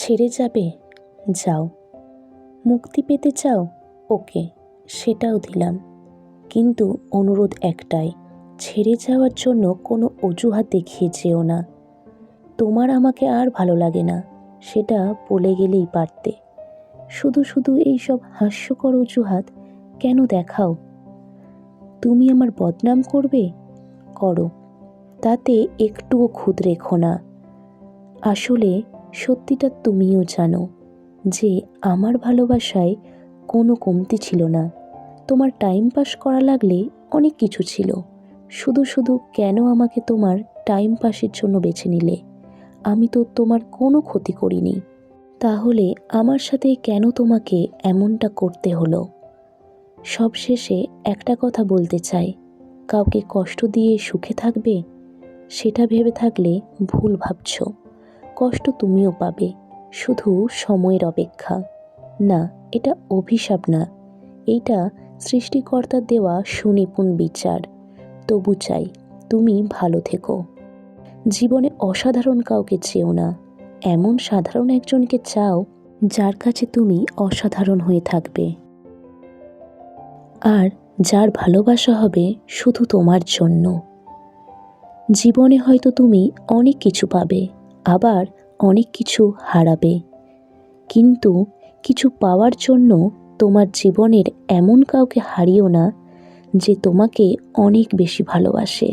ছেড়ে যাবে? যাও। মুক্তি পেতে চাও? ওকে, সেটাও দিলাম। কিন্তু অনুরোধ একটাই, ছেড়ে যাওয়ার জন্য কোনো অজুহাত দেখিয়ে যেও না। তোমার আমাকে আর ভালো লাগে না, সেটা বলে গেলেই পারতে। শুধু শুধু এই সব হাস্যকর অজুহাত কেন দেখাও? তুমি আমার বদনাম করবে? করো। তাতে একটুও খুদ রেখো না। আসলে সত্যিটা তুমিও জানো যে আমার ভালোবাসায় কোনো কমতি ছিল না। তোমার টাইম পাস করা লাগলে অনেক কিছু ছিল। শুধু শুধু কেন আমাকে তোমার টাইম পাসের জন্য বেছে নিলে? আমি তো তোমার কোনো ক্ষতি করিনি। তাহলে আমার সাথে কেন তোমাকে এমনটা করতে হলো? সবশেষে একটা কথা বলতে চাই। কাউকে কষ্ট দিয়ে সুখে থাকবে? সেটা ভেবে থাকলে ভুল ভাবছ। কষ্ট তুমিও পাবে, শুধু সময়ের অপেক্ষা। না, এটা অভিশাপ না। এইটা সৃষ্টিকর্তার দেওয়া সুনিপুণ বিচার। তবু চাই তুমি ভালো থেকো। জীবনে অসাধারণ কাউকে চেও না। এমন সাধারণ একজনকে চাও যার কাছে তুমি অসাধারণ হয়ে থাকবে। আর যার ভালোবাসা হবে শুধু তোমার জন্য। জীবনে হয়তো তুমি অনেক কিছু পাবে। আবার অনেক কিছু হারাবে। কিন্তু কিছু পাওয়ার জন্য তোমার জীবনের এমন কাউকে হারিও না যে তোমাকে অনেক বেশি ভালোবাসে।